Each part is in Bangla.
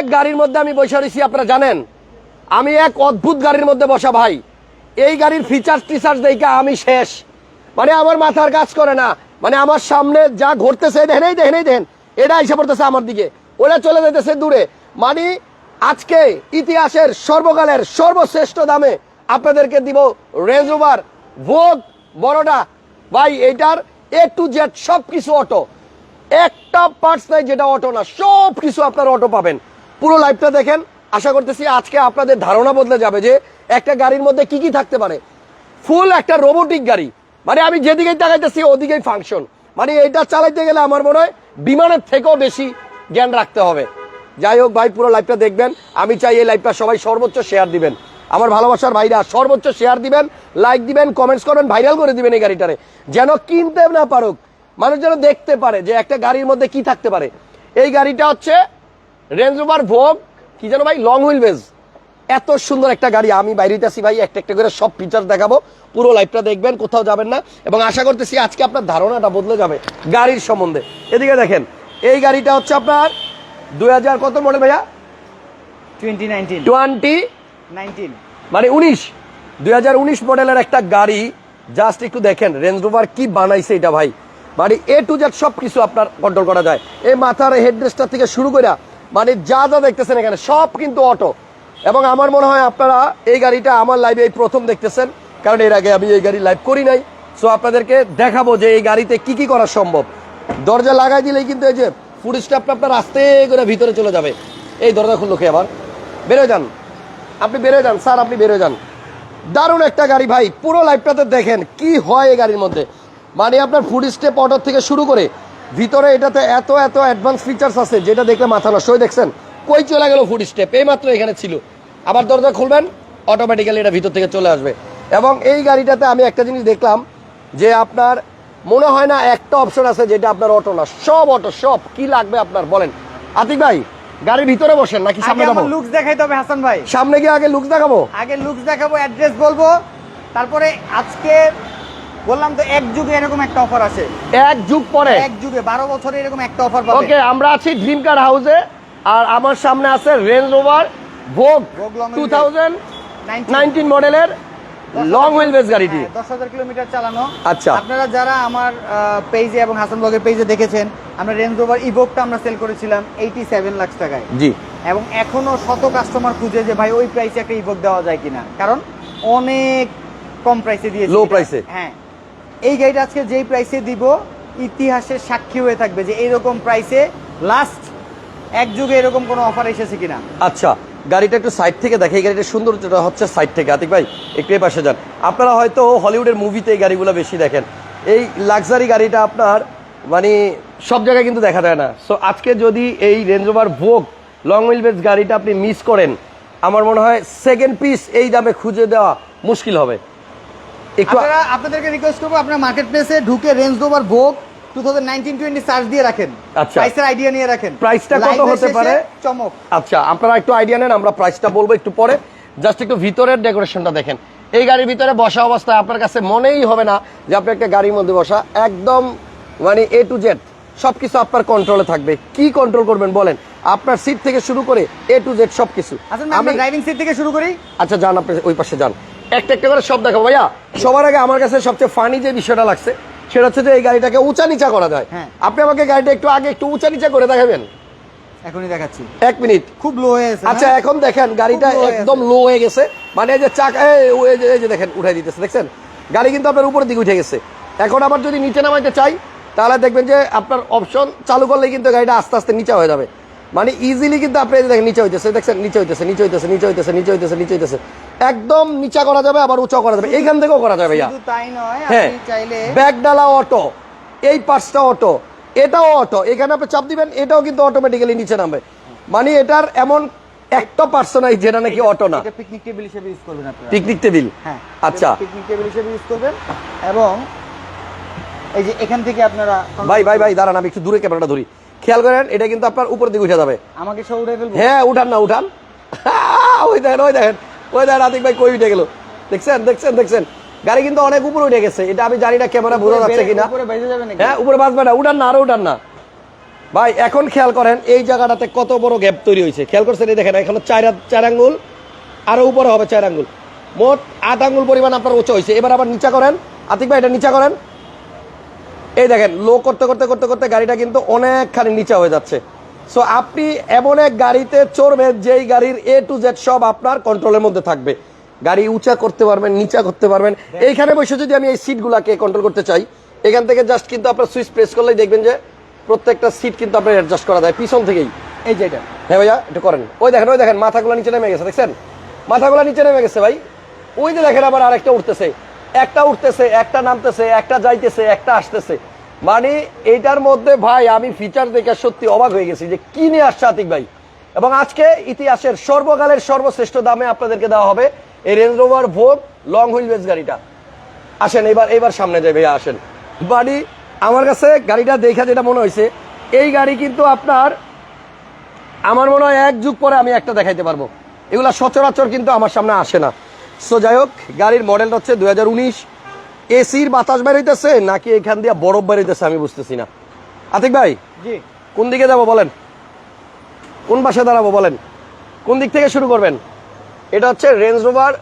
গাড়ির মধ্যে আমি বসে রয়েছি, আপনারা জানেন। আমি এক অদ্ভুত গাড়ির মধ্যে বসা ভাই। এই গাড়ির ফিচার্স টিচার্স দেখে আমি শেষ। মানে আমার মাথার কাজ করে না। মানে আমার সামনে যা ঘটতেছে, দেখেন, এই দেখেন এটা এসে পড়তেছে আমার দিকে। ওরা চলে যেতেছে দূরে। মানে আজকে ইতিহাসের সর্বকালের সর্বশ্রেষ্ঠ দামে আপনাদেরকে দিব রেঞ্জ ওভার ভোগ বড়টা ভাই এটার এ টু জেড সব কিছু অটো একটা পার্টস নাই যেটা অটো না সব কিছু আপনার অটো পাবেন। পুরো লাইফটা দেখেন। আশা করতেছি আজকে আপনাদের ধারণা বদলে যাবে যে একটা গাড়ির মধ্যে কি কি থাকতে পারে। ফুল একটা রোবোটিক গাড়ি। মানে আমি যেদিকেই তাকাইতেছি, ওদিকেই ফাংশন মানে এইটা চালাইতে গেলে আমার মনে হয় বিমানের থেকেও বেশি জ্ঞান রাখতে হবে। যাই হোক ভাই, পুরো লাইভটা দেখবেন। আমি চাই এই লাইভটা সবাই সর্বোচ্চ শেয়ার দিবেন। আমার ভালোবাসার ভাইরা, সর্বোচ্চ শেয়ার দিবেন লাইক দিবেন কমেন্টস করবেন ভাইরাল করে দিবেন এই গাড়িটারে। যেন কিনতে না পারুক, মানুষ যেন দেখতে পারে যে একটা গাড়ির মধ্যে কি থাকতে পারে। এই গাড়িটা হচ্ছে রেঞ্জ রোভার ভোগ কি যেন ভাই লং হুইল বেজ এত সুন্দর একটা গাড়ি আমি বাইরেতে আছি ভাই একটা একটা করে সব ফিচার দেখাবো। পুরো লাইফটা দেখবেন কোথাও যাবেন না। এবং আশা করতেছি আজকে আপনার ধারণাটা বদলে যাবে গাড়ির সম্বন্ধে। এদিকে দেখেন এই গাড়িটা হচ্ছে আপনার দুই হাজার কত মডেল ভাইয়া? টোয়েন্টি নাইনটিন টোয়েন্টি নাইনটিন মানে উনিশ। দুই হাজার উনিশ মডেলের একটা গাড়ি জাস্ট একটু দেখেন রেঞ্জ রোভার কি বানাইছে এটা ভাই। মানে এ টু জেড সব কিছু আপনার কন্ট্রোল করা যায়। এই মাথার হেডরেস্টটা থেকে শুরু করে মানে যা যা দেখতেছেন এখানে, সব কিন্তু অটো এবং আমার মনে হয় আপনারা এই গাড়িটা আমার লাইভে এই প্রথম দেখতেছেন, কারণ এর আগে আমি এই গাড়ি লাইভ করি নাই। সো আপনাদেরকে দেখাবো যে এই গাড়িতে কি কি করা সম্ভব। দরজা লাগাই দিলেই কিন্তু এই যে ফুড স্টাফটা আপনার আস্তে করে ভিতরে চলে যাবে। এই দরজা খুললো কে আবার? বেরোয় যান। আপনি বেরোয় যান, স্যার, আপনি বেরোয় যান। দারুণ একটা গাড়ি ভাই, পুরো লাইফটাতে দেখেন কি হয় এই গাড়ির মধ্যে। মানে আপনার ফুড স্টেপ অর্ডার থেকে শুরু করে ভিতরে এটাতে এত এত অ্যাডভান্স ফিচার্স আছে যেটা দেখলে মাথা নষ্ট। হয়ে দেখছেন কই চলে গেল ফুড স্টেপ এই মাত্র এখানে ছিল। আবার দরজা খুলবেন অটোমেটিক্যালি এটা ভিতর থেকে চলে আসবে। এবং এই গাড়িটাতে আমি একটা জিনিস দেখলাম যে আপনার মনে হয় না একটা অপশন আছে যেটা আপনার অটো না। সব অটো সব। কি লাগবে আপনার বলেন। আতিক ভাই গাড়ির ভিতরে বসেন নাকি সামনে যাব? লুকস দেখাইতে হবে হাসান ভাই। সামনে গিয়ে আগে লুক দেখাবো? আগে লুকস দেখাবো অ্যাড্রেস বলব। তারপরে আজকে বললাম তো এক যুগে এরকম একটা অফার আছে। এক যুগ পরে। এক যুগে বারো বছরে এরকম একটা অফার পাবে। ওকে আমরা আছি ড্রিম কার হাউসে আর আমার সামনে আছে Range Rover Vogue two thousand 19 nineteen মডেলের লং হুইল বেস গাড়িটি। হ্যাঁ, দশ হাজার কিলোমিটার চালানো। আচ্ছা। আপনারা যারা আমার পেজে এবং হাসান ব্লগের পেজে দেখেছেন আমরা রেঞ্জ রোভার ইভোকটা আমরা সেল করেছিলাম এইটি সেভেন লাখ টাকায়। জি। এবং এখনও শত কাস্টমার খুঁজে যে ভাই ওই প্রাইসে একটা ইভোক দেওয়া যায় কিনা? কারণ অনেক কম প্রাইসে দিয়েছি এটা। price এ। হ্যাঁ। এই গাড়িটা আজকে যেই প্রাইসে দিব ইতিহাসের সাক্ষী হয়ে থাকবে যে এইরকম প্রাইসে লাস্ট এক যুগে এরকম কোনো অফার এসেছে কিনা। আচ্ছা গাড়িটা একটু সাইড থেকে দেখে, এই গাড়িটা সৌন্দর্যটা হচ্ছে সাইড থেকে। আতিক ভাই, একটু এই পাশে যান। আপনারা হয়তো হলিউডের মুভিতে এই গাড়িগুলো বেশি দেখেন। এই লাক্সারি গাড়িটা আপনার মানে সব জায়গায় কিন্তু দেখা যায় না। সো আজকে যদি এই Range Rover Vogue long base গাড়িটা আপনি মিস করেন, আমার মনে হয় সেকেন্ড পিস এই দামে খুঁজে দেওয়া মুশকিল হবে। আপনারা আপনাদেরকে রিকোয়েস্ট করব আপনারা মার্কেট প্লেসে ঢুকে রেঞ্জ রোভার ভোগ সার্চ দিয়ে রাখেন। আচ্ছা। প্রাইসের আইডিয়া নিয়ে রাখেন। প্রাইসটা কত হতে পারে? চমক। আচ্ছা আপনারা একটু আইডিয়া নেন আমরা প্রাইসটা বলব একটু পরে। জাস্ট একটু ভিতরের ডেকোরেশনটা দেখেন। এই গাড়ির ভিতরে বসা অবস্থায় আপনার কাছে মনেই হবে না যে আপনি একটা গাড়ির মধ্যে বসা। একদম মানে এ টু জেড সবকিছু আপনার কন্ট্রোলে থাকবে। কি কন্ট্রোল করবেন বলেন? আপনার সিট থেকে শুরু করে এ টু জেড সবকিছু। আচ্ছা আমরা ড্রাইভিং সিট থেকে শুরু করি। আচ্ছা যান আপনি ওই পাশে যান। একটা একটা করে সব দেখাবো। ভাইয়া সবার আগে আমার কাছে সবচেয়ে ফানি যে বিষয়টা লাগছে সেটা হচ্ছে যে এই গাড়িটাকে উঁচা নিচা করা যায়। হ্যাঁ। আপনি আমাকে গাড়িটা একটু আগে একটু উঁচা নিচা করে দেখাবেন? এখনই দেখাচ্ছি। এক মিনিট। খুব লো হয়ে গেছে আচ্ছা এখন দেখেন গাড়িটা খুব low হয়ে একদম লো হয়ে গেছে। মানে এই যে চাকা এই, এই যে- দেখেন উঠাই দিতেছে দেখছেন? গাড়ি কিন্তু আপনার উপরের দিকে উঠে গেছে। এখন আবার যদি নিচে নামাইতে চাই তাহলে দেখবেন যে আপনার অপশন চালু করলে কিন্তু গাড়িটা আস্তে আস্তে নিচে হয়ে যাবে। মানে ইজিলি কিন্তু আপনি দেখেন নিচে হইতেছে দেখছেন? নিচে হইতেছে নিচে হইতেছে নিচে হইতেছে নিচে হইতেছে নিচে হইতেছে। একদম নিচা করা যাবে আবার উঁচা করা যাবে। এইখান থেকেও করা যাবে তাই নয় হ্যাঁ। ব্যাগডালা অটো এই পাঁচটা অটো এটাও অটো। এখানে আপনি চাপ দিবেন এটাও কিন্তু অটোমেটিক্যালি নিচে নামবে। মানে এটার এমন একটা পার্সন নাই যেটা নাকি অটো না। পিকনিক টেবিল হিসেবে ইউজ করবেন আপনারা। পিকনিক টেবিল হ্যাঁ। আচ্ছা। পিকনিক টেবিল হিসেবে ইউজ করবেন এবং এই যে এখান থেকে আপনারা ভাই ভাই ভাই দাঁড়ান আমি একটু দূরে ক্যামেরাটা ধরি। খেয়াল করেন এটা কিন্তু আপনার উপর দিকে উঠে যাবে। আমাকে সব উঠে ফেলব? হ্যাঁ উঠান না উঠান। ওই দেখেন ওই দেখেন। ওই দেখেন আতিক ভাই কই উঠে গেল? দেখছেন দেখছেন দেখছেন? গাড়ি কিন্তু অনেক উপরে উঠে গেছে। এটা আমি জানি না ক্যামেরা বোঝা যাচ্ছে কিনা। উপরে বেজে যাবে নাকি? হ্যাঁ উপরে বাঁচবে না উঠান না আরও উঠান না। ভাই এখন খেয়াল করেন এই জায়গাটাতে কত বড় গ্যাপ তৈরি হয়েছে। খেয়াল করছেন এই দেখেন এখানে চার চার আঙ্গুল আরও উপরে হবে চার আঙ্গুল। মোট আট আঙ্গুল পরিমাণ আপনার উঁচু হয়েছে। এবার আবার নিচা করেন। আতিক ভাই এটা নিচা করেন। এই দেখেন লো করতে করতে করতে করতে গাড়িটা কিন্তু অনেকখানি নিচা হয়ে যাচ্ছে। সো আপনি এমন এক গাড়িতে চড়বেন যেই গাড়ির এ টু জেড সব আপনার কন্ট্রোলের মধ্যে থাকবে। গাড়ি উঁচা করতে পারবেন নিচা করতে পারবেন। এইখানে বসে যদি আমি এই সিটগুলাকে কন্ট্রোল করতে চাই এখান থেকে জাস্ট কিন্তু আপনার সুইচ প্রেস করলেই দেখবেন যে প্রত্যেকটা সিট কিন্তু আপনার অ্যাডজাস্ট করা যায় পিছন থেকেই। এই যে এটা। হ্যাঁ ভাইয়া একটু করেন। ওই দেখেন ওই দেখেন মাথাগুলো নিচে নেমে গেছে দেখছেন? মাথাগুলো নিচে নেমে গেছে ভাই। ওই যে দেখেন আবার আরেকটা উঠতেছে। একটা উঠতেছে একটা নামতেছে একটা যাইতেছে একটা আসতেছে। মানে এটার মধ্যে ভাই আমি ফিচার দেখে সত্যি অবাক হয়ে গেছি যে কি নিয়ে আসছে আতিক ভাই। এবং আজকে ইতিহাসের সর্বকালের সর্বশ্রেষ্ঠ দামে আপনাদেরকে দেওয়া হবে এই Range Rover Vogue long wheel base গাড়িটা। আসেন, এবার এবার সামনে যাই ভাইয়া আসেন। বাড়ি আমার কাছে গাড়িটা দেখা যেটা মনে হয়েছে, এই গাড়ি কিন্তু আপনার, আমার মনে হয় এক যুগ পরে আমি একটা দেখাইতে পারব। এগুলা সচরাচর কিন্তু আমার সামনে আসে না। সো যাই হোক, গাড়ির মডেলটা হচ্ছে দু হাজার উনিশ। এসির বাতাস বেরোইতেছে নাকি এখান দিয়ে বরফ বেরোইতেছে আমি বুঝতেছি না। আতিক ভাই জি। কোন দিকে যাব বলেন? কোন পাশে দাঁড়াবো বলেন? কোন দিক থেকে শুরু করবেন? এটা হচ্ছে রেঞ্জ রোভার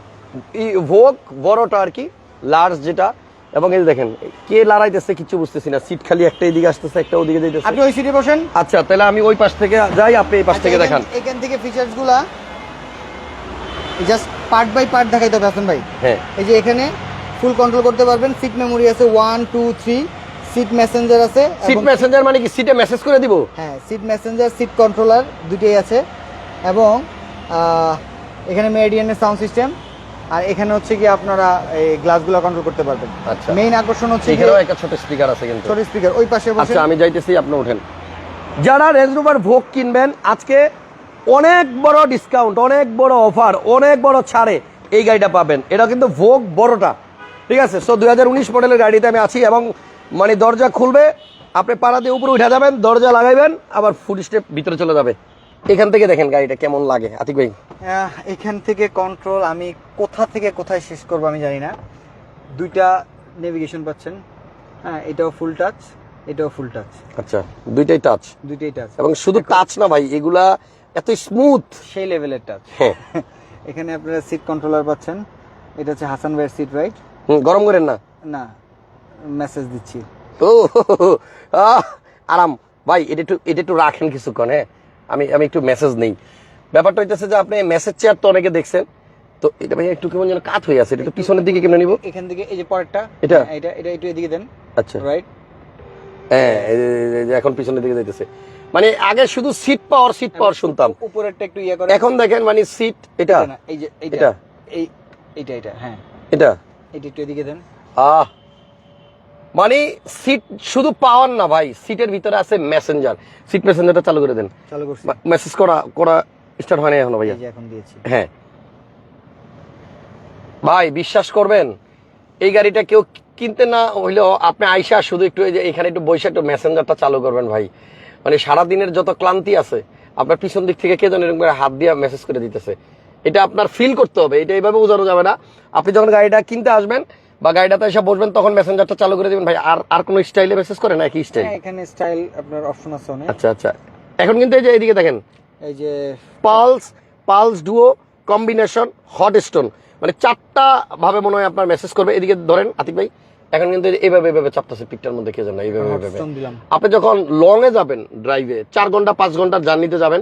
ভোগ বড়টা আর কি লার্জ যেটা। এবং এই দেখেন কে লড়াইতেছে কিছু বুঝতেছি না। সিট খালি একটা এদিকে আসতেছে একটা ওদিকে যাইতেছে। আপনি ওই সিটে বসেন। আচ্ছা তাহলে আমি ওই পাশ থেকে যাই আপনি এই পাশ থেকে আচ্ছা, দেখান। এখান- থেকে ফিচার্সগুলা জাস্ট পার্ট বাই পার্ট দেখাইতে হবে হাসান ভাই। হ্যাঁ। এই যে এখানে ফুল কন্ট্রোল করতে পারবেন। সিট মেমোরি আছে one two three seat messenger আছে সিট মেসেঞ্জার মানে কি? সিটে মেসেজ করে দিব? হ্যাঁ সিট মেসেঞ্জার সিট কন্ট্রোলার দুটোই আছে। এবং এখানে মেরিডিয়ানের সাউন্ড সিস্টেম আর এখানে হচ্ছে কি আপনারা এই গ্লাসগুলো কন্ট্রোল করতে পারবেন। আচ্ছা। মেইন আকর্ষণ হচ্ছে এখানেও একটা ছোট স্পিকার আছে কিন্তু। ছোট স্পিকার ওই পাশে বসে আচ্ছা আমি যাইতেছি আপনি ওঠেন। যারা রেঞ্জ রোভার ভোগ কিনবেন আজকে অনেক বড় ডিসকাউন্ট অনেক বড় অফার অনেক বড় ছাড়ে এই গাড়িটা পাবেন। এটা কিন্তু ভোগ বড়টা। ঠিক আছে সো দুই হাজার উনিশ মডেলের গাড়িতে আমি আছি এবং মানে দরজা খুলবে আপনি পাড়া দিয়ে উপরে উঠে যাবেন দরজা লাগাইবেন আবার ফুড স্টেপ ভিতরে চলে যাবে। এখান থেকে দেখেন গাড়িটা কেমন লাগে আতিক ভাই। এখান থেকে কন্ট্রোল আমি কোথা থেকে কোথায় শেষ করব আমি জানি না। দুইটা নেভিগেশন পাচ্ছেন। হ্যাঁ এটাও ফুল টাচ এটাও ফুল টাচ আচ্ছা দুইটাই টাচ দুইটাই টাচ এবং শুধু টাচ না ভাই এগুলা এত স্মুথ সেই লেভেলের টাচ হ্যাঁ। এখানে আপনারা সিট কন্ট্রোলার পাচ্ছেন। এটা হচ্ছে হাসান ভাইয়ের সিট রাইট হুম, গরম করেন না? না মেসেজ দিচ্ছি। ও আহ, আরাম। ভাই এটা একটু এটা একটু রাখেন কিছুক্ষণ হ্যাঁ? আমি আমি একটু মেসেজ নেই। ব্যাপারটা হইতেছে যে আপনি মেসেজ চেয়ার তো অনেকে দেখছেন। তো এটা ভাই একটু কেমন যেন কাত হয়ে আছে। এটা একটু পিছনের দিকে কেমন নিব? এখান থেকে এই যে পরেরটা। এটা? হ্যাঁ, এটা এটা একটু এদিকে দেন। আচ্ছা। রাইট হ্যাঁ এখন পিছনের দিকে যাইতেছে। মানে আগে শুধু সিট পাওয়ার সিট পাওয়ার শুনতাম। উপরেরটা একটু ইয়ে করে এখন দেখেন মানে সিট এটা? এই যে এটা? এটা? এই এইটা এটা হ্যাঁ। এটা? এটা একটু এদিকে দেন। আহ মানে সিট শুধু পাওয়ার না ভাই সিটের ভিতরে আছে মেসেঞ্জার সিট মেসেঞ্জারটা চালু করে দেন। চালু করছি। মেসেজ করা করা স্টার্ট এখনও ভাইয়া। এই এখন দিয়েছি। হ্যাঁ। ভাই বিশ্বাস করবেন এই গাড়িটা কেউ কিনতে না হইলেও আপনি আইসা শুধু একটু এই যে এখানে একটু বসে একটু মেসেঞ্জারটা চালু করবেন ভাই। মানে সারা দিনের যত ক্লান্তি আছে আপনার পিছন দিক থেকে কে করে হাত দিয়ে মেসেজ করে দিতেছে। এটা আপনার ফিল করতে হবে। এটা এইভাবে বোঝানো যাবে না। আপনি যখন গাড়িটা কিনতে আসবেন বা গাড়িটাতে এসে বসবেন তখন মেসেঞ্জারটা চালু করে দিবেন। ভাই আর আর কোনো স্টাইলে মেসেজ করে না একই স্টাইল হ্যাঁ এখানে স্টাইল আপনার অপশন আছে অনেক। আচ্ছা আচ্ছা। এখন কিন্তু এই যে এদিকে দেখেন। এই যে pulse pulse duo combination hot stone মানে চারটা ভাবে মনে হয় আপনার মেসেজ করবে। এদিকে ধরেন আতিক ভাই এখন কিন্তু এইভাবে এইভাবে চাপতেছে। পিকটার মধ্যে কে জানে এইভাবে এইভাবে। আপনি যখন লং এ যাবেন ড্রাইভে চার ঘণ্টা পাঁচ ঘণ্টার জার্নিতে যাবেন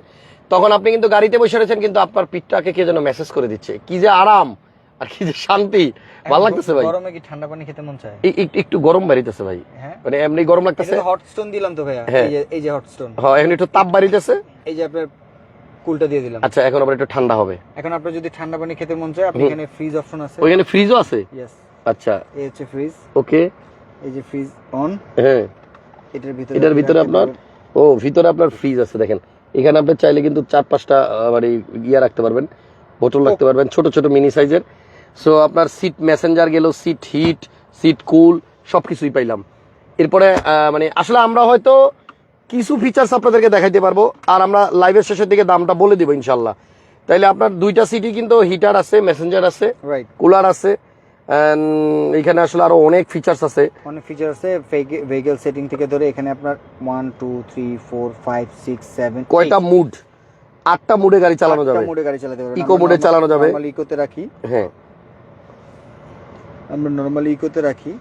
তখন আপনি কিন্তু গাড়িতে বসে রয়েছেন কিন্তু আপনার পিঠটাকে কে যেন মেসেজ করে দিচ্ছে। কি যে আরাম আর কি যে শান্তি। ভালো লাগতেছে ভাই। গরমে কি ঠান্ডা পানি খেতে মন চায়? একটু- গরম বাড়িতেছে ভাই। হ্যাঁ। মানে এমনি গরম লাগতেছে। তো হটস্টোন দিলাম তো ভাইয়া। হ্যাঁ। এই যে এই যে হটস্টোন হ্যাঁ এখন একটু তাপ বাড়িতেছে। এই যে আপনার কুলটা দিয়ে দিলাম। আচ্ছা এখন আবার একটু ঠান্ডা হবে। এখন আপনার যদি ঠান্ডা পানি খেতে মন চায় আপনি এখানে ফ্রিজ অপশন আছে। ওইখানে ফ্রিজও আছে? ইয়েস আচ্ছা। এই হচ্ছে ফ্রিজ ওকে এই যে ফ্রিজ অন হ্যাঁ। এটার ভিতরে এটার ভিতরে আপনার ও ভিতরে আপনার ফ্রিজ আছে দেখেন। এখানে আপনি চাইলে কিন্তু চার পাঁচটা মানে ইয়া রাখতে পারবেন বোতল রাখতে পারবেন ছোট ছোট মিনি সাইজের সো আপনার সিট মেসেঞ্জার গেল সিট হিট সিট কুল সব কিছুই পাইলাম। এরপরে মানে আসলে আমরা হয়তো কিছু ফিচার্স আপনাদেরকে দেখাইতে পারব আর আমরা লাইভের শেষের দিকে দামটা বলে দিব ইনশাল্লাহ তাইলে আপনার দুইটা সিটি কিন্তু হিটার আছে মেসেঞ্জার আছে কুলার আছে এখানে আসলে আরও অনেক ফিচার্স আছে। অনেক ফিচার আছে ভেহিকেল সেটিং থেকে ধরে এখানে আপনার one two three four five six seven কয়টা মুড আটটা মুডে গাড়ি চালানো যাবে। মোডে গাড়ি চালাতে Eco mode এ চালানো যাবে। নরমালি ইকোতে রাখি। হ্যাঁ। আমরা নরমালি ইকোতে রাখি।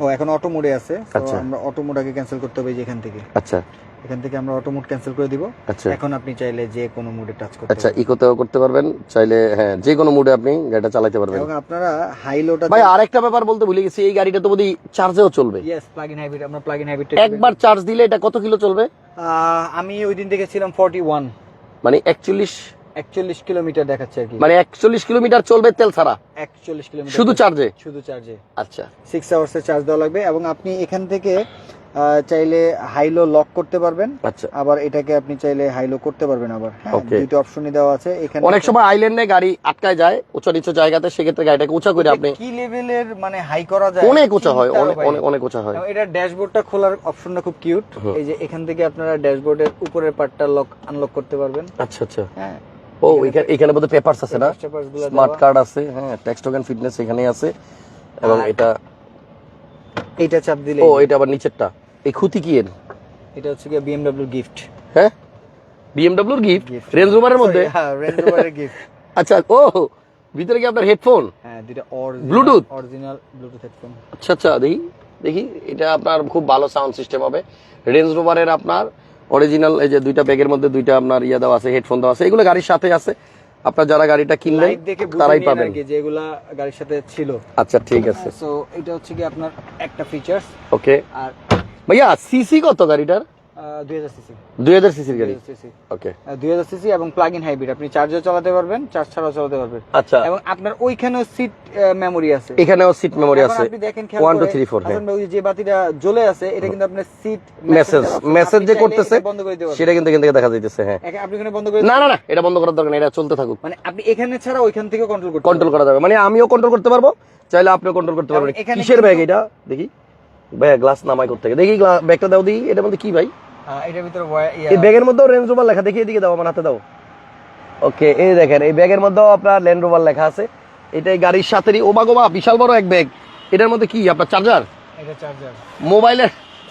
ও এখন অটো মোডে আছে। তো আচ্ছা। আমরা অটো মোডটাকে ক্যান্সেল করতে হবে যে এখান থেকে। আচ্ছা। এখান থেকে আমরা অটো মোড ক্যান্সেল করে দিব। আচ্ছা। এখন আপনি চাইলে যে কোনো মোডে টাচ করতে আচ্ছা ইকোতেও করতে পারবেন চাইলে হ্যাঁ যে কোনো মুডে আপনি গাড়িটা চালাতে পারবেন। এবং আপনারা হাই লোটা ভাই আরেকটা ব্যাপার বলতে ভুলে গেছি এই গাড়িটা তো বোধহয় চার্জেও চলবে। ইয়েস প্লাগ ইন হাইব্রিড আমরা প্লাগ ইন হাইব্রিড একবার চার্জ দিলে এটা কত কিলো চলবে? আমি ওই দিন দেখেছিলাম 41 মানে একচল্লিশ? 41 কিলোমিটার দেখাচ্ছে আর কি। মানে একচল্লিশ কিলোমিটার চলবে তেল ছাড়া? 41 কিলোমিটার শুধু চার্জে শুধু চার্জে আচ্ছা। সিক্স আওয়ার্সের চার্জ দেওয়া লাগবে এবং আপনি এখান থেকে চাইলে হাইলো লক করতে পারবেন। আচ্ছা। আবার এটাকে আপনি চাইলে হাইলো করতে পারবেন আবার। হ্যাঁ দুটো অপশনই দেওয়া আছে। এখানে অনেক সময় আইল্যান্ডে গাড়ি আটকায় যায় উঁচু নিচু জায়গাতে সেক্ষেত্রে গাড়িটাকে উঁচা করে আপনি কি লেভেলের মানে হাই করা যায়? অনেক উঁচা হয় অনেক। অনেক অনেক উঁচা হয়। এটা ড্যাশবোর্ডটা খোলার অপশনটা খুব কিউট এই যে এখান থেকে আপনারা ড্যাশবোর্ডের উপরের পার্টটা লক আনলক করতে পারবেন। আচ্ছা আচ্ছা। হ্যাঁ। ও এখানে এখানে বোধহয় পেপারস আছে না? স্মার্ট কার্ড আছে হ্যাঁ ট্যাক্স টোকেন ফিটনেস এখানেই আছে। এবং এটা এইটা চাপ দিলে ও এটা আবার নিচেরটা। এই খুঁতি কি এর? এটা হচ্ছে গিয়ে বিএমডব্লিউ গিফট হ্যাঁ? বিএমডব্লিউর গিফট রেঞ্জ রোভারের মধ্যে? হ্যাঁ রেঞ্জ রোভারের গিফট আচ্ছা ও ভিতরে কি আপনার হেডফোন হ্যাঁ দুটো original Bluetooth? Original bluetooth headphone আচ্ছা আচ্ছা দেখি দেখি এটা আপনার খুব ভালো সাউন্ড সিস্টেম হবে। রেঞ্জ রোভারের আপনার অরিজিনাল এই যে দুইটা ব্যাগের মধ্যে দুইটা আপনার ইয়ে দেওয়া আছে হেডফোন দেওয়া আছে এগুলো গাড়ির সাথে আছে। আপনার যারা গাড়িটা কিনলেন তারাই পাবেন। কি যেগুলা গাড়ির সাথে ছিল। আচ্ছা ঠিক আছে। সো এটা হচ্ছে কি আপনার একটা ফিচার্স ওকে আর ভাইয়া সিসি কত গাড়িটার? দুই হাজার সিসি দুই হাজার সিসির গাড়ি? ওকে দুই হাজার সিসি এবং প্লাগ ইন হাইব্রিড আপনি চার্জও চালাতে পারবেন চার্জ ছাড়াও চালাতে পারবেন। আচ্ছা। এবং আপনার ওইখানেও সিট মেমোরি আছে। এখানেও সিট মেমোরি আছে। আপনি দেখেন one two three four Hasan ভাই, ওই যে বাতিটা জ্বলে আছে এটা কিন্তু আপনার সিট মেসেজ মেসেজ যে করতেছে বন্ধ করে দিতে সেটা কিন্তু এখান থেকে দেখা যাইতেছে হ্যাঁ। আপনি এখানে বন্ধ করে না না না এটা বন্ধ করার দরকার নেই এটা চলতে থাকুক। মানে আপনি এখানে ছাড়া ওইখান থেকে কন্ট্রোল করতে কন্ট্রোল করা যাবে। মানে আমিও কন্ট্রোল করতে পারব চাইলে আপনিও কন্ট্রোল করতে পারবেন। কিসের ব্যাগ এটা? দেখি। ভাইয়া গ্লাস নামাই করতে। দেখি ব্যাগটা দাও এটার মধ্যে কি ভাই? এটার ভিতরে এই ব্যাগের মধ্যেও রেঞ্জ রোভার লেখা দেখি এদিকে দাও আমার হাতে দাও। ওকে এই দেখেন এই ব্যাগের মধ্যেও আপনার ল্যান্ড রোভার লেখা আছে। এটা গাড়ির ওবা গোবা বিশাল বড় এক ব্যাগ এটার মধ্যে কি আপনার চার্জার এটা চার্জার মোবাইলের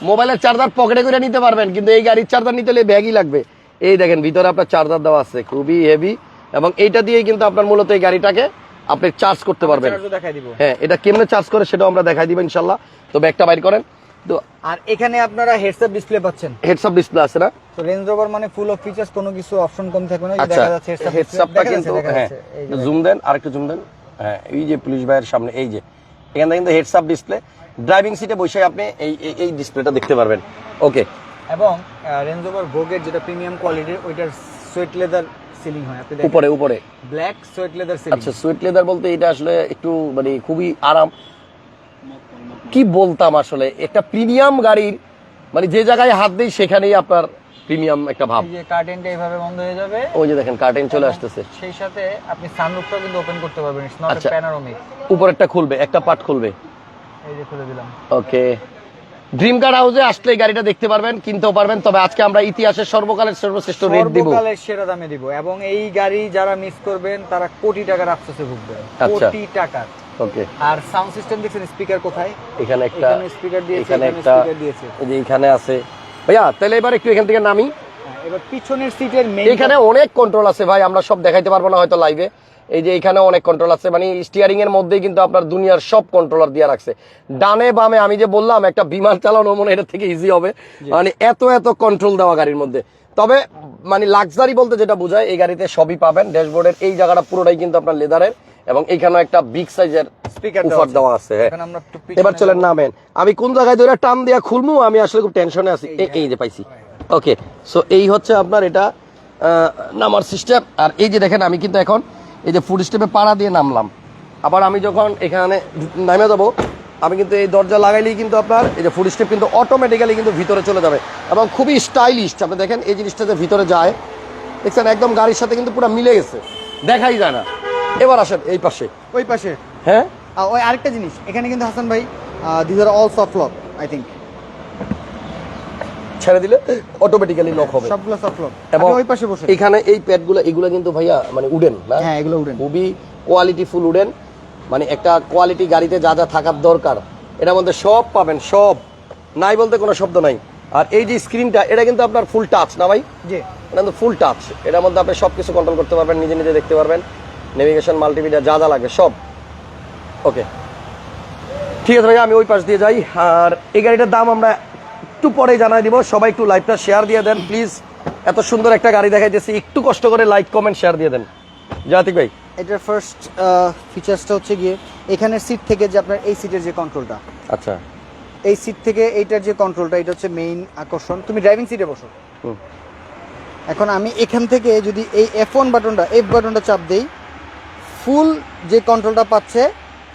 মোবাইলের চার্জার পকেটে করে নিতে পারবেন কিন্তু এই গাড়ির চার্জার নিতে হলে ব্যাগই লাগবে। এই দেখেন ভিতরে আপনার চার্জার দেওয়া আছে খুবই হেভি এবং এইটা দিয়েই কিন্তু আপনার মূলত এই গাড়িটাকে আপনি চার্জ করতে পারবেন। হ্যাঁ এটা কেমনে চার্জ করে সেটাও আমরা দেখাই দিব ইনশাল্লাহ। তো ব্যাগটা বাইর করেন। তো আর এখানে আপনারা হেডসআপ ডিসপ্লে পাচ্ছেন। হেডসআপ ডিসপ্লে আছে না? তো রেঞ্জ রোভার মানে ফুল অফ ফিচার্স কোনো কিছু অপশন কম থাকবে না। আচ্ছা দেখা যাচ্ছে হেডসআপটা কিন্তু হ্যাঁ জুম দেন আরেকটু জুম দেন। হ্যাঁ এই যে পুলিশ ভাইয়ের সামনে এই যে। এখানে কিন্তু হেডসআপ ডিসপ্লে ড্রাইভিং সিটে বসে আপনি এই এই- এই ডিসপ্লেটা দেখতে পারবেন। ওকে এবং রেঞ্জ রোভার ভোগের যেটা প্রিমিয়াম কোয়ালিটির ওইটার সুইট লেদার সিলিং হয়। আপনি উপরে উপরে। ব্ল্যাক সুইট লেদার সিলিং আচ্ছা সুইট লেদার বলতে এটা আসলে একটু মানে খুবই আরাম। কি বলতাম আসলে? একটা প্রিমিয়াম গাড়ির মানে যে জায়গায় হাত দেই সেখানেই আপনার প্রিমিয়াম একটা ভাব। এই যে কার্টেনটা এইভাবে বন্ধ হয়ে যাবে। ওই যে দেখেন কার্টেন চলে আসতেছে। সেই সাথে আপনি সানরুফটাও কিন্তু ওপেন করতে পারবেন। ইটস নট আচ্ছা। প্যানোরামিক উপরেরটা খুলবে একটা পার্ট খুলবে। এই যে খুলে দিলাম। ওকে ড্রিম কার হাউসে আসলে এই গাড়িটা দেখতে পারবেন কিনতেও পারবেন। তবে আজকে আমরা ইতিহাসের সর্বকালের সর্বশ্রেষ্ঠ রেট দিব। সর্বকালের সেরা দামে দিব। এবং এই গাড়ি যারা মিস করবেন তারা কোটি টাকার আফসোসে ভুগবেন। আচ্ছা। কোটি টাকার। ওকে আর সাউন্ড সিস্টেম দেখছেন স্পিকার কোথায়? এখানে একটা এখানে স্পিকার দিয়েছে এখানে একটা স্পিকার দিয়েছে। এই যে এখানে আছে। ভাইয়া তাহলে এবার একটু এখান থেকে নামি। হ্যাঁ, এবার পিছনের সিটের মেইন এখানে অনেক কন্ট্রোল আছে ভাই আমরা সব দেখাইতে পারব না হয়তো লাইভে এই যে এখানে অনেক কন্ট্রোল আছে মানে স্টিয়ারিং এর মধ্যেই কিন্তু আপনার দুনিয়ার সব কন্ট্রোলার দিয়ে রাখছে। ডানে বামে আমি যে বললাম একটা বিমান চালানো মনে এটা থেকে ইজি হবে। মানে এত এত কন্ট্রোল দেওয়া গাড়ির মধ্যে। তবে মানে লাক্সারি বলতে যেটা বোঝায় এই গাড়িতে সবই পাবেন। ড্যাশবোর্ডের এই জায়গাটা পুরোটাই কিন্তু আপনার লেদারের এবং এইখানেও একটা বিগ সাইজের স্পিকার দেওয়া আছে। হ্যাঁ। এখন এবার চলেন নামেন। আমি কোন জায়গায় ধরে টান দিয়া খুলমু আমি আসলে খুব টেনশনে আছি। এই- এই যে পাইছি। ওকে সো এই হচ্ছে আপনার এটা আহ, নামার সিস্টেম আর এই যে দেখেন আমি কিন্তু এখন এই যে ফুড স্টেপে পাড়া দিয়ে নামলাম। আবার আমি যখন এখানে নামে যাব আমি কিন্তু এই দরজা লাগাইলেই কিন্তু আপনার এই যে ফুড স্টেপ কিন্তু অটোমেটিক্যালি কিন্তু ভিতরে চলে যাবে এবং খুবই স্টাইলিশ আপনি দেখেন এই জিনিসটা যে ভিতরে যায় দেখছেন একদম গাড়ির সাথে কিন্তু পুরো মিলে গেছে। দেখাই যায় না। এবার আসেন এই পাশে। ওই পাশে? হ্যাঁ? ওই আরেকটা জিনিস। এখানে কিন্তু হাসান ভাই this are all soft lock I think ছেড়ে দিলে অটোমেটিক্যালি লক হবে। সবগুলো সফট লক এবং ওই পাশে বসে এখানে এই প্যাডগুলো এগুলো কিন্তু ভাইয়া মানে উডেন না? হ্যাঁ এগুলো উঠেন খুবই কোয়ালিটি ফুল উডেন মানে একটা কোয়ালিটি গাড়িতে যা যা থাকার দরকার এটার মধ্যে সব পাবেন সব। নাই বলতে কোনো শব্দ নাই। আর এই যে স্ক্রিনটা এটা কিন্তু আপনার ফুল টাচ না ভাই? জি। এটা কিন্তু ফুল টাচ এটার মধ্যে আপনি সব কিছু কন্ট্রোল করতে পারবেন নিজে নিজে দেখতে পারবেন। নেভিগেশন মাল্টিমিডিয়া যা যা লাগবে সব। ওকে ঠিক আছে ভাই আমি ওই পাশ দিয়ে যাই। আর এই গাড়িটার দাম আমরা একটু পরে জানাই দিব। সবাই একটু লাইভটা শেয়ার দিয়ে দেন প্লিজ এত সুন্দর একটা গাড়ি দেখাইতেছি। একটু কষ্ট করে লাইক কমেন্ট শেয়ার দিয়ে দেন। জাতিক ভাই। এটার ফার্স্ট ফিচার্সটা হচ্ছে গিয়ে এখানে সিট থেকে যে আপনার এই সিটের যে কন্ট্রোলটা আচ্ছা। এই সিট থেকে এইটার যে কন্ট্রোলটা এটা হচ্ছে মেইন আকর্ষণ। তুমি ড্রাইভিং সিটে বসো। এখন আমি এখান থেকে যদি এই এফ ওয়ান বাটনটা এফ বাটনটা চাপ দেই ফুল যে কন্ট্রোলটা পাচ্ছে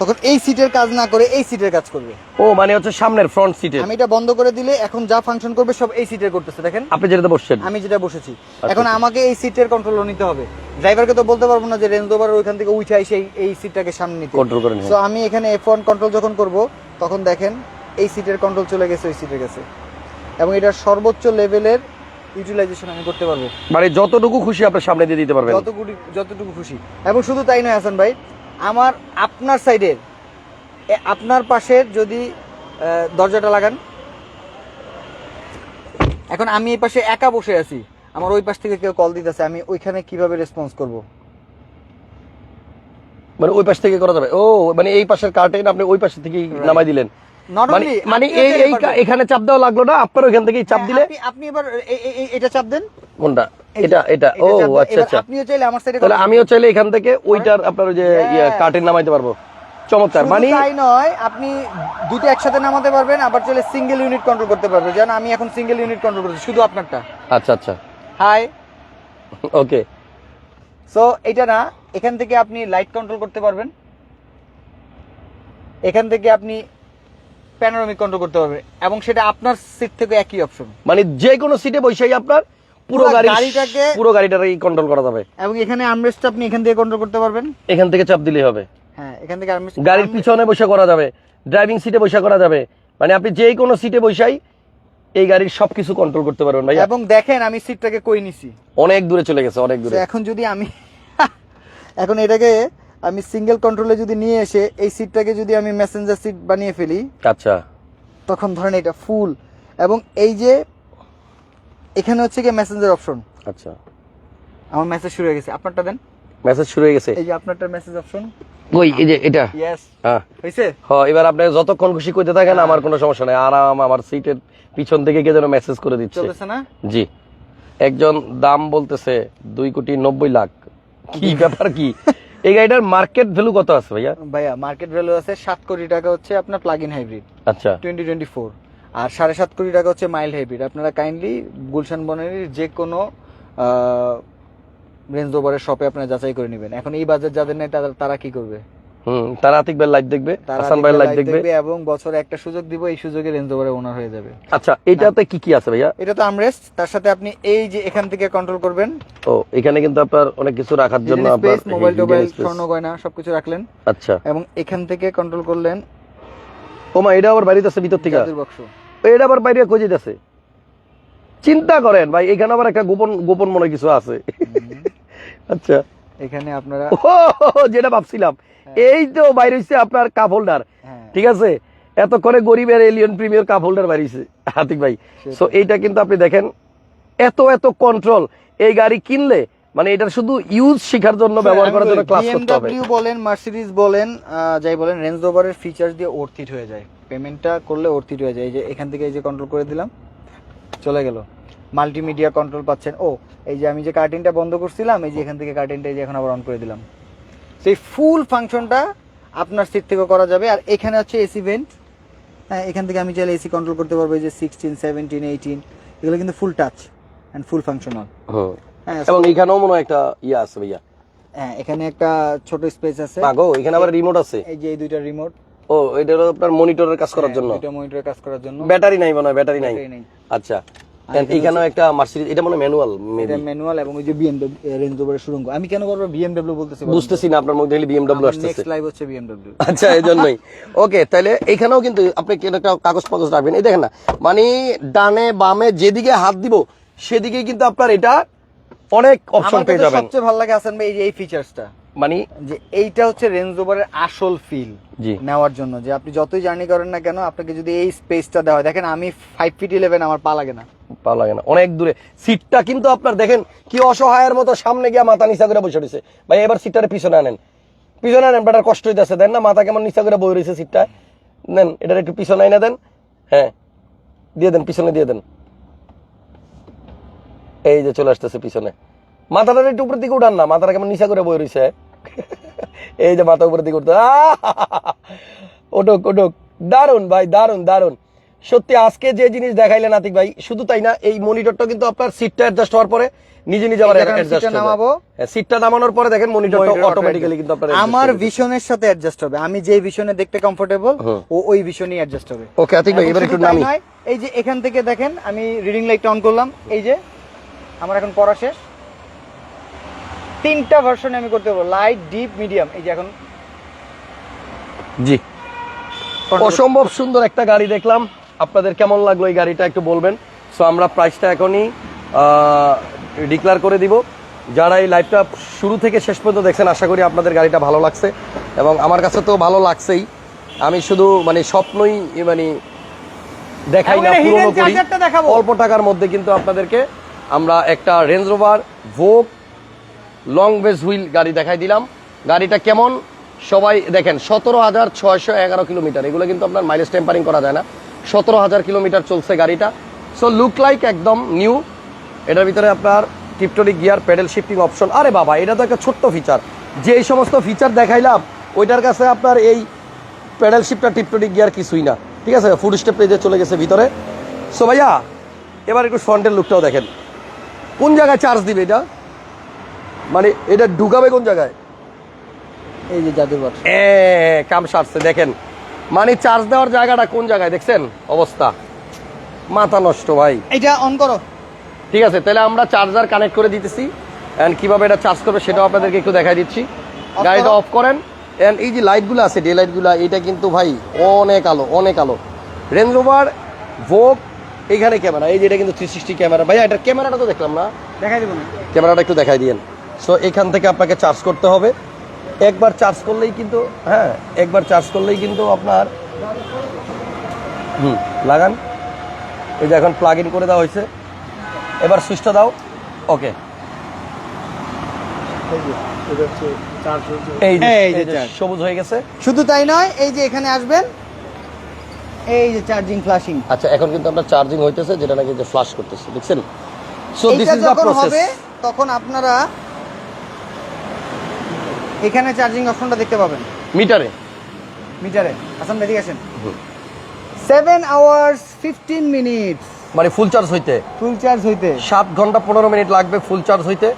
তখন এই সিটের কাজ না করে এই সিটের কাজ করবে। ও মানে হচ্ছে সামনের ফ্রন্ট সিটে আমি এটা বন্ধ করে দিলে এখন যা ফাংশন করবে সব এই সিটের করতেছে দেখেন। আপনি যেটা বসছেন। আমি যেটা বসেছি। এখন আমাকে এই সিটের কন্ট্রোল নিতে হবে। ড্রাইভারকে তো বলতে পারব না যে রেঞ্জ ওভার ওইখান থেকে উঠে এসে এই- সিটটাকে সামনে নিতে। কন্ট্রোল করে নিন সো আমি এখানে এফ ওয়ান কন্ট্রোল যখন করব তখন দেখেন এই সিটের কন্ট্রোল চলে গেছে ওই সিটের কাছে এবং এটা সর্বোচ্চ লেভেলের ইউটিলাইজেশন আমি করতে পারব। মানে যতটুকু খুশি আপনার সামনে দিয়ে দিতে পারবেন। যতটুকু যতটুকু খুশি। এবং শুধু তাই নয় হাসান ভাই আমার আপনার সাইডের আপনার পাশের যদি দরজাটা লাগান। এখন আমি এই পাশে একা বসে আছি। আমার ওই পাশ থেকে কেউ কল দিতেছে আমি ওইখানে কীভাবে রেসপন্স করব? মানে ওই পাশ থেকে করা যাবে। ও মানে এই পাশের কার্টেন আপনি ওই পাশ থেকে নামাই দিলেন? মানে মানে এই এই এখানে চাপ দেওয়া লাগল না? আপনার ওইখান থেকেই চাপ হ্যাঁ, দিলে? আপনি- এবার এটা চাপ দেন। কোনটা? এটা এটা ও আচ্ছা আচ্ছা। আপনিও চাইলে আমার সাইডে তাহলে আমিও চাইলে এখান থেকে ওইটার আপনার যে কার্টেন নামাইতে পারব। চমৎকার। মানে তাই নয় আপনি দুটো একসাথে নামাতে পারবেন আবার চলে সিঙ্গেল ইউনিট কন্ট্রোল করতে পারবেন। যেন আমি এখন সিঙ্গেল ইউনিট কন্ট্রোল করছি শুধু আপনারটা। আচ্ছা আচ্ছা। হাই ওকে সো এটা না এখান থেকে আপনি লাইট কন্ট্রোল করতে পারবেন। এখান থেকে আপনি প্যানোরামিক কন্ট্রোল করতে পারবেন। এবং সেটা আপনার সিট থেকে একই অপশন মানে যে কোনো সিটে বসেই আপনার পুরো পুরো গাড়ি গাড়িটাকে- পুরো গাড়িটারই কন্ট্রোল করা যাবে। এবং এখানে আর্মরেস্টটা আপনি এখান থেকে কন্ট্রোল করতে পারবেন। এখান থেকে চাপ দিলেই হবে। হ্যাঁ এখান থেকে আর্মরেস্ট গাড়ির পিছনে বসে করা যাবে ড্রাইভিং সিটে বসে করা যাবে। মানে আপনি যে কোনো সিটে বসাই এই গাড়ির সবকিছু কন্ট্রোল করতে পারবেন ভাইয়া। এবং দেখেন আমি সিটটাকে কই নিছি। অনেক দূরে চলে গেছে অনেক দূরে। এখন যদি আমি এখন এটাকে আমি সিঙ্গেল কন্ট্রোলে যদি নিয়ে এসে এই সিটটাকে যদি আমি মেসেঞ্জার সিট বানিয়ে ফেলি আচ্ছা। তখন ধরেন এটা ফুল এবং এই যে এখানে হচ্ছে কি মেসেঞ্জার অপশন আচ্ছা। আমার মেসেজ শুরু হয়ে গেছে। আপনারটা দেন। মেসেজ শুরু হয়ে গেছে। এই যে আপনারটার মেসেজ অপশন ওই এই যে এটা? ইয়েস হ্যাঁ। হয়েছে হ এবার আপনি যতক্ষণ খুশি করতে থাকেন আমার কোনো সমস্যা নাই। আরাম আমার সিটের পিছন থেকে কে যেন মেসেজ করে দিচ্ছে। চলতেছে না? জি। একজন দাম বলতেছে দুই কোটি নব্বই লাখ। কি ব্যাপার কি? এই গাড়িটার মার্কেট ভ্যালু কত আছে ভাইয়া? ভাইয়া মার্কেট ভ্যালু আছে সাত কোটি টাকা হচ্ছে আপনার প্লাগ ইন হাইব্রিড আচ্ছা। টোয়েন্টি টোয়েন্টি ফোর আর সাড়ে সাত কোটি টাকা হচ্ছে মাইল হাইব্রিড আপনারা কাইন্ডলি গুলশান বনানীর যে কোনো রেঞ্জ ওভারের শপে আপনারা যাচাই করে নেবেন। এখন এই বাজার যাদের নেই তারা তারা কি করবে? হুম তারা আতিক ভাই লাইভ দেখবে হাসান ভাই লাইভ দেখবে। এবং বছরে একটা সুযোগ দিব এই সুযোগে রেঞ্জ ওভারে ওনার হয়ে যাবে। আচ্ছা এটাতে কি কি আছে ভাইয়া? এটা তো আমরেস্ট। তার সাথে আপনি এই যে এখান থেকে কন্ট্রোল করবেন। ও এখানে কিন্তু আপনার অনেক কিছু রাখার জন্য আপনার মোবাইল টোবাইল স্বর্ণ গয়না সবকিছু রাখলেন। আচ্ছা। এবং এখান থেকে কন্ট্রোল করলেন ও মা এটা আবার বাড়িতে আছে ভিতর থেকে? বাক্স। এটা আবার বাইরে কই যেতেছে চিন্তা করেন ভাই এখানে আবার একটা গোপন গোপন মনে কিছু আছে। আচ্ছা। এখানে আপনারা যেটা ভাবছিলাম। এই তো বাইরে হচ্ছে আপনার কাপ হোল্ডার হ্যাঁ। ঠিক আছে? এতক্ষণে গরিবের এলিয়ন প্রিমিয়ার কাপ হোল্ডার বাড়িছে হাতিক ভাই। সো এইটা কিন্তু আপনি দেখেন এত এত কন্ট্রোল এই গাড়ি কিনলে মানে এটা শুধু ইউজ শেখার জন্য ব্যবহার করার জন্য ক্লাস করতে হবে। বলেন মার্সিডিজ বলেন যাই বলেন রেঞ্জ ওভারের ফিচার দিয়ে অর্থিট হয়ে যায়। পেমেন্টটা করলে অর্থিট হয়ে যায়। এই যে এখান থেকে এই যে কন্ট্রোল করে দিলাম চলে গেল। মাল্টিমিডিয়া কন্ট্রোল পাচ্ছেন। ও এই যে আমি যে কার্টেনটা বন্ধ করছিলাম এই যে এখান থেকে কার্টেনটা এই যে এখন আবার অন করে দিলাম। সেই ফুল ফাংশনটা আপনার সিট থেকে করা যাবে। আর এখানে হচ্ছে এসি ভেন্ট হ্যাঁ এখান থেকে আমি চাইলে এসি কন্ট্রোল করতে পারব। এই যে সিক্সটিন সেভেন্টিন এইটিন এগুলো কিন্তু full touch and full functional. হ্যাঁ এবং এখানেও মনে হয় একটা ইয়ে আছে ভাইয়া। হ্যাঁ এখানে একটা ছোট স্পেস আছে। এখানে আবার রিমোট আছে। এই যে এই দুইটা রিমোট ও এটা হলো আপনার মনিটরের কাজ করার জন্য? দুইটা মনিটরের কাজ করার জন্য। ব্যাটারি নাই মনে হয় ব্যাটারি নাই? আচ্ছা। এখানেও একটা মার্সিডিজ এটা মনে ম্যানুয়াল এটা ম্যানুয়াল এবং ওই যে বিএমডব্লিউ রেঞ্জ ওভারের সুরঙ্গ আমি কেন বারবার বিএমডব্লিউ বলতেছি বুঝতেছি না আপনার মধ্যে বিএমডব্লিউ আসতেছে। নেক্সট লাইভ হচ্ছে বিএমডব্লিউ আচ্ছা ওকে তাহলে এখানেও কিন্তু আপনি একটা কাগজ পাগজ রাখবেন? এই দেখেন না মানে ডানে বামে যেদিকে হাত দিব সেদিকে কিন্তু আপনার এটা অনেক অপশন পেয়ে যাবেন। সবচেয়ে ভালো লাগে হাসান ভাই এই যে এই ফিচারসটা মানে যে এইটা হচ্ছে রেঞ্জ রোভারের আসল ফিল নেওয়ার জন্য। যে আপনি যতই জার্নি করেন না কেন আপনাকে যদি এই স্পেসটা দেওয়া হয় দেখেন আমি ফাইভ ফিট ইলেভেন আমার পা লাগে না। ভালো লাগে না। অনেক দূরে। সিটটা কিন্তু আপনার দেখেন কি অসহায়ের মতো সামনে গিয়ে মাথা নিচা করে বসে রয়েছে। ভাই এবার সিটটারে পিছনে আনেন। পিছনে আনেন বেটার কষ্ট হইতেছে। দেন না মাথা কেমন নিচা করে বই রয়েছে সিটটা নেন এটার একটু পিছনে আইনা দেন। হ্যাঁ দিয়ে দেন পিছনে দিয়ে দেন। এই যে চলে আসতেছে পিছনে। মাথাটা একটু উপরের দিকে উঠান না মাথাটা কেমন নিচা করে বই রয়েছে এই যে মাথা উপরের দিকে উঠতে ওটুক ওটুক দারুণ ভাই দারুণ দারুণ সত্যি আজকে যে জিনিস দেখাইলেন আতিক ভাই শুধু তাই না এই মনিটরটা কিন্তু আপনার সিটটা অ্যাডজাস্ট হওয়ার পরে নিজে নিজে আবার অ্যাডজাস্ট নামাবো। সিটটা নামানোর পরে দেখেন মনিটরটা অটোমেটিক্যালি কিন্তু আপনার আমার ভিশনের সাথে অ্যাডজাস্ট হবে। আমি যে ভিশনে দেখতে কমফোর্টেবল ও ওই ভিশনই অ্যাডজাস্ট হবে। ওকে আতিক ভাই এবার একটু নামি। এই যে এখান থেকে দেখেন আমি রিডিং লাইটটা অন করলাম এই যে আমার এখন পড়া শেষ। তিনটা ভার্সনে আমি করতে পারব। লাইট ডিপ মিডিয়াম এই যে এখন জি। অসম্ভব সুন্দর একটা গাড়ি দেখলাম। আপনাদের কেমন লাগল এই গাড়িটা একটু বলবেন। সো আমরা প্রাইসটা এখনই ডিক্লেয়ার করে দিব। যারা এই লাইভটা শুরু থেকে শেষ পর্যন্ত দেখছেন আশা করি আপনাদের গাড়িটা ভালো লাগছে। এবং আমার কাছে তো ভালো লাগছেই। আমি শুধু মানে স্বপ্নই মানে দেখাই না পুরনো করি। অল্প টাকার মধ্যে কিন্তু আপনাদেরকে আমরা একটা Range Rover Vogue long base wheel গাড়ি দেখাই দিলাম। গাড়িটা কেমন? সবাই দেখেন, সতেরো হাজার ছয়শো এগারো কিলোমিটার। এগুলো কিন্তু আপনার মাইলেজ টেম্পারিং করা যায় না। সতেরো হাজার কিলোমিটার চলছে গাড়িটা। সো লুক লাইক একদম নিউ এটার ভিতরে আপনার tiptronic gear paddle shifting option আরে বাবা, এটা তো একটা ছোট্ট ফিচার যে এই সমস্ত ফিচার দেখাইলাম, ওইটার কাছে আপনার এই প্যাডেল শিফটার টিপটনিক গিয়ার কিছুই না। ঠিক আছে? ফুড স্টেপ পেজে চলে গেছে ভিতরে। সো ভাইয়া, এবার একটু ফ্রন্টের লুকটাও দেখেন। কোন জায়গায় চার্জ দিবে এটা? মানে এটা ঢুকাবে কোন জায়গায়? এই যে জাদুঘর। এ কাম সারছে দেখেন। মানে চার্জ দেওয়ার জায়গাটা কোন জায়গায় দেখছেন? অবস্থা। মাথা নষ্ট ভাই। এটা অন করো। ঠিক আছে তাহলে আমরা চার্জার কানেক্ট করে দিতেছি। এন্ড কীভাবে এটা চার্জ করবে সেটাও আপনাদেরকে একটু দেখাই দিচ্ছি। গাড়িটা অফ করেন। এন্ড এই যে লাইটগুলো আছে ডে লাইটগুলো এটা কিন্তু ভাই অনেক আলো অনেক আলো। রেঞ্জ রোভার ভোগ এইখানে ক্যামেরা এই যে এটা কিন্তু থ্রি সিক্সটি ক্যামেরা ভাই এটার ক্যামেরাটা তো দেখলাম না। দেখাই দেবো ক্যামেরাটা একটু দেখাই দিয়েন। সো এখান থেকে আপনাকে চার্জ করতে হবে। একবার চার্জ করলেই কিন্তু হ্যাঁ একবার চার্জ করলেই কিন্তু আপনার হুম লাগান। এই যে এখন প্লাগ ইন করে দেওয়া হয়েছে। এবার সুইচটা দাও। ওকে এই যে। সবুজ হয়ে গেছে। শুধু তাই নয় এই যে এখানে আসবেন এই যে চার্জিং ফ্লাশিং আচ্ছা এখন কিন্তু আমরা চার্জিং হইতেছে যেটা নাকি যে ফ্লাশ করতেছে দেখছেন? So this is the process তখন আপনারা এখানে চার্জিং অপশনটা দেখতে পাবেন। মিটারে? মিটারে। আসাম বেরিয়ে গেছেন। সেভেন আওয়ার্স ফিফটিন মিনিটস মানে ফুল চার্জ হইতে? ফুল চার্জ হইতে। সাত ঘণ্টা পনেরো মিনিট লাগবে ফুল চার্জ হইতে।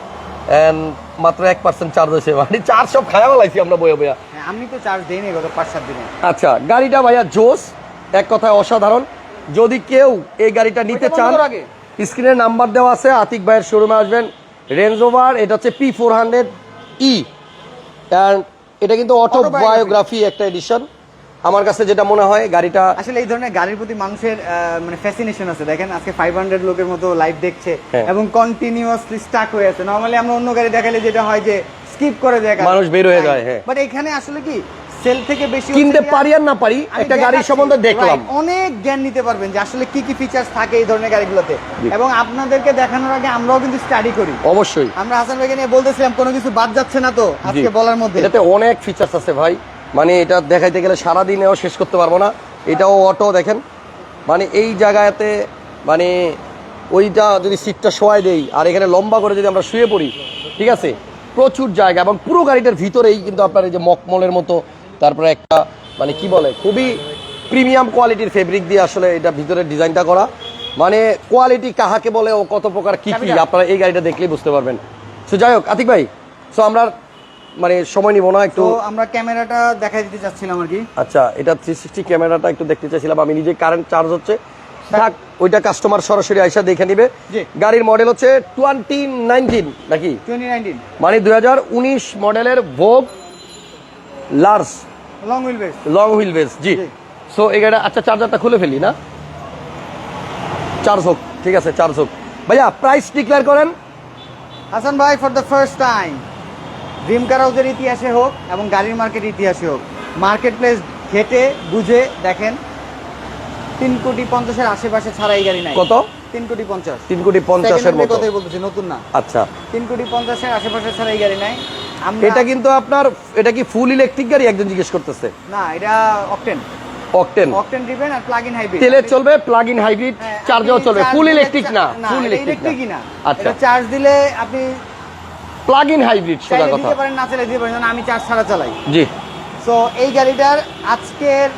এন্ড মাত্র এক পার্সেন্ট চার্জ হয়েছে। মানে চার্জ সব খায়া বলাইছি আমরা বইয়া বইয়া। হ্যাঁ, আমি তো চার্জ দিইনি গত পাঁচ সাত দিনে। আচ্ছা গাড়িটা ভাইয়া জোস। এক কথায় অসাধারণ। যদি কেউ এই গাড়িটা নিতে চান। স্ক্রিনে নাম্বার দেওয়া আছে আতিক ভাইয়ের শোরুমে আসবেন। রেঞ্জ ওভার এটা হচ্ছে P four hundred E and এটা কিন্তু অটোবায়োগ্রাফি একটা এডিশন আমার কাছে যেটা মনে হয় গাড়িটা আসলে এই ধরনের গাড়ির প্রতি মানুষের মানে ফ্যাসিনেশন আছে। দেখেন আজকে ফাইভ হান্ড্রেড লোকের মতো লাইভ দেখছে হ্যাঁ। এবং কন্টিনিউয়াসলি স্টাক হয়ে আছে। নর্মালি আমরা অন্য গাড়ি দেখালে যেটা হয় যে স্কিপ করে দেয় মানুষ বের হয়ে যায়, হ্যাঁ। বাট এখানে আসলে কি সেল থেকে বেশি কিনতে পারি আর না পারি একটা গাড়ির সম্বন্ধে দেখলাম। অনেক জ্ঞান নিতে পারবেন যে আসলে কি কি ফিচার্স থাকে এই ধরনের গাড়িগুলোতে। এবং আপনাদেরকে দেখানোর আগে আমরাও কিন্তু স্টাডি করি। অবশ্যই। আমরা হাসান ভাইকে নিয়ে বলতেছিলাম কোনো কিছু বাদ যাচ্ছে না তো আজকে বলার মধ্যে। এটাতে অনেক ফিচার্স আছে ভাই। মানে এটা দেখাইতে গেলে সারাদিনেও শেষ করতে পারব না। এটাও অটো দেখেন। মানে এই জায়গাতে মানে ওইটা যদি সিটটা শোয়াই দেই আর এখানে লম্বা করে যদি আমরা শুয়ে পড়ি ঠিক আছে? প্রচুর জায়গা এবং পুরো গাড়িটার ভিতরেই কিন্তু আপনার এই যে মকমলের মতো তারপরে একটা মানে কি বলে খুবই প্রিমিয়াম কোয়ালিটির ফেব্রিক দিয়ে আসলে এটা ভিতরের ডিজাইনটা করা। মানে কোয়ালিটি কাহাকে বলে ও কত প্রকার কি কি আপনারা এই গাড়িটা দেখলেই বুঝতে পারবেন। সো যাই হোক আতিক ভাই সো আমরা মানে সময় নিব না একটু আমরা ক্যামেরাটা দেখাই দিতে চাচ্ছিলাম আর কি। আচ্ছা এটা থ্রি সিক্সটি ক্যামেরাটা একটু দেখতে চাইছিলাম। আমি নিজে কারেন্ট চার্জ হচ্ছে। থাক ওইটা কাস্টমার সরাসরি আইসা দেখে নিবে। গাড়ির মডেল হচ্ছে টোয়েন্টি নাইনটিন নাকি? মানে দুই হাজার উনিশ মডেলের Vogue লার্স long wheel base long wheel base জি। সো এই গাড়িটা আচ্ছা চার্জারটা খুলে ফেলি না? চার্জ হোক ঠিক আছে চার্জ হোক। ভাইয়া প্রাইস ডিক্লেয়ার করেন। হাসান ভাই for the first time dream car হাউসের ইতিহাসে হোক এবং গাড়ির মার্কেট ইতিহাসে হোক মার্কেট প্লেস ঘেটে বুঝে দেখেন তিন কোটি পঞ্চাশের আশেপাশে ছাড়া এই গাড়ি নাই। কত? তিন কোটি পঞ্চাশ। তিন কোটি পঞ্চাশের কথাই বলতেছি নতুন না। আচ্ছা। তিন কোটি পঞ্চাশের আশেপাশে ছাড়া এই গাড়ি নাই। এটা কিন্তু আপনার এটা কি ফুল ইলেকট্রিক গাড়ি? একজন জিজ্ঞেস করতেছে। না এটা অকটেন অকটেন অকটেন ড্রিভেন আর প্লাগ ইন হাইব্রিড তেলে চলবে প্লাগ ইন হাইব্রিড চার্জও চলবে। ফুল ইলেকট্রিক না ফুল ইলেকট্রিক না। আচ্ছা। এটা চার্জ দিলে আপনি প্লাগ ইন হাইব্রিড সোজা চাইলে কথা। দিতে পারেন না চাইলে দিতে পারেন আমি চার্জ ছাড়া চালাই। জি। সো এই গাড়িটার আজকের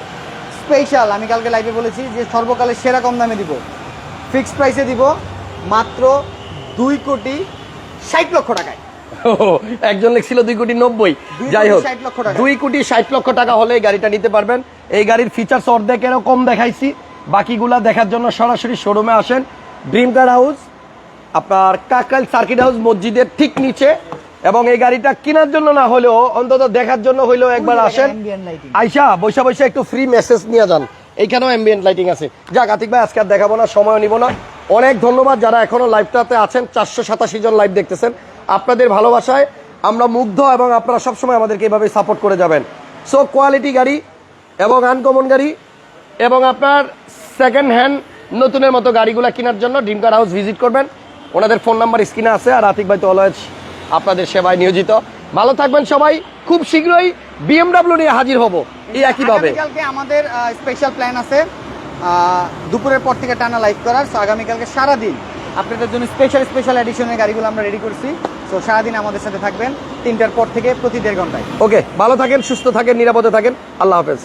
স্পেশাল আমি কালকে লাইভে বলেছি যে সর্বকালের সেরা কম দামে দিব। ফিক্সড প্রাইসে দিব মাত্র দুই কোটি ষাট লক্ষ টাকায়। একজন লিখছিল দুই কোটি নব্বই। যাই হোক। দুই কোটি ষাট লক্ষ টাকা হলে এই গাড়িটা নিতে পারবেন। এই গাড়ির ফিচার্স অর্ধেকেরও কম দেখাইছি। বাকিগুলা দেখার জন্য সরাসরি শোরুমে আসেন। ড্রিম কার হাউস আপনার কাকরাইল সার্কিট হাউস মসজিদের ঠিক নিচে। এবং এই গাড়িটা কেনার জন্য না হলেও অন্তত দেখার জন্য হইলেও একবার আসেন। আইসা বৈশা বৈশা একটু ফ্রি মেসেজ নিয়ে যান। এইখানেও অ্যাম্বিয়েন্ট লাইটিং আছে। যাক আতিক ভাই আজকে আর দেখাবো না সময় নিব না। অনেক ধন্যবাদ যারা এখনও লাইভটাতে আছেন। চারশো সাতাশি জন লাইভ দেখতেছেন। আপনাদের ভালোবাসায় আমরা মুগ্ধ এবং আপনারা সবসময় আমাদেরকে এইভাবে সাপোর্ট করে যাবেন। সো কোয়ালিটি গাড়ি এবং আনকমন গাড়ি এবং আপনার সেকেন্ড হ্যান্ড নতুনের মতো গাড়িগুলো কেনার জন্য ড্রিম কার হাউস ভিজিট করবেন। ওনাদের ফোন নাম্বার স্ক্রিনে আছে আর আতিক ভাই তো অলওয়েজ আপনাদের সেবায় নিয়োজিত। ভালো থাকবেন সবাই। খুব শীঘ্রই বিএমডাব্লিউ নিয়ে হাজির হব। এই একইভাবে কালকে আমাদের স্পেশাল প্ল্যান আছে। দুপুরের পর থেকে টানা লাইভ করার। সো আগামীকালকে সারাদিন আপনাদের জন্য স্পেশাল স্পেশাল এডিশনের গাড়িগুলো আমরা রেডি করছি। সো সারাদিন আমাদের সাথে থাকবেন। তিনটার পর থেকে প্রতি দেড় ঘন্টায়। ওকে ভালো থাকেন, সুস্থ থাকেন, নিরাপদে থাকেন। আল্লাহ হাফেজ।